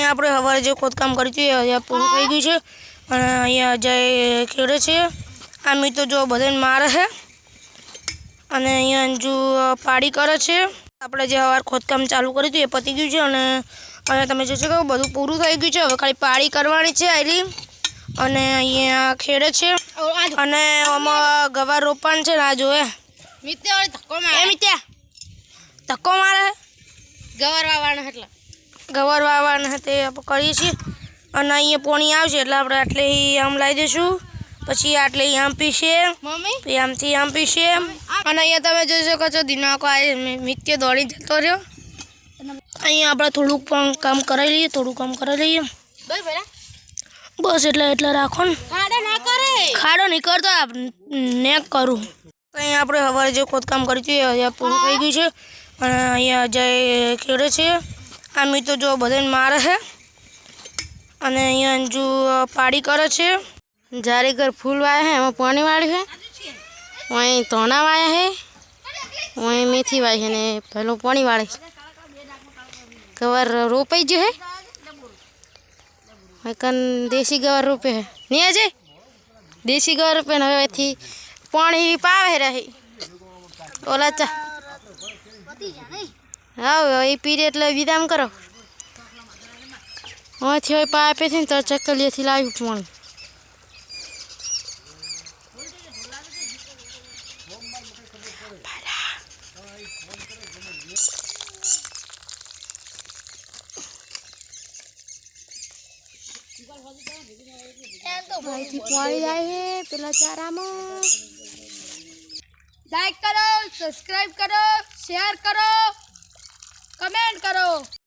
અહીંયા આપણે સવારે જે ખોદકામ કર્યું હતું એ અહીંયા પૂરું થઈ ગયું છે. અને અહીંયા અજય ખેડે છે આ મિત્રો જો બધાને મારે છે અને અહીંયા અંજુ પાડી કરે છે. આપણે જે સવાર ખોદકામ ચાલુ કર્યું હતું એ પતી ગયું છે અને અહીંયા તમે જોશો કે બધું પૂરું થઈ ગયું છે. હવે ખાલી પાડી કરવાની છે આયલી અને અહીંયા ખેડે છે. અને આમાં ગવાર રોપવાનું છે ને આ જોએ મિત્ય વાળી ધક્કો મારે. ધક્કો મારે. ગવાર વાવવાનો એટલે. ગવાર વાવવાના તે કરીએ છીએ. અને અહીંયા પોણી આવશે એટલે આપણે આટલે આમ લાવી દઈશું. પછી આટલે આમ પીશે. પછી આમથી આમ પીશે. અને અહીંયા તમે જોઈ શકો છો દિનાકો આ મિત્ય દોડી જતો રહ્યો. અહીંયા આપણે થોડુંક પણ કામ કરાવી લઈએ થોડું કામ કરાવી લઈએ. બસ એટલે એટલે રાખો ને. ખાડે નહીં કરતો ને કરું. અહીંયા આપણે સવારે જે ખોદકામ કર્યું હતું એ પૂરું થઈ ગયું છે. અને અહીંયા અજય ખેડે છે આ મિત્રો જો બધાને મારે છે અને અહીંયા અંજુ પાડી કરે છે. જારી ઘર ફૂલ વાયા છે એમાં પાણી વાળ્યું છે અહીં ધોણા વાયા છે અહીં મેથી વાય છે ને પહેલું પાણી વાળે ગવાર રોપાઈ ગયું હે. કન દેશી ગવાર રોપે છે નહીં આજે? દેશી ગવાર રોપે ને હવેથી પાણી પાવે રહી. ઓલા ચા. હા એ પીરે એટલે વિદામ કરો. અહીંથી હોય પા આપે છે ને તો ચકલીએથી લાવ્યું પણ પેલા ચારામાં લાઈક કરો સબસ્ક્રાઈબ કરો શેર કરો. કમેન્ટ કરો.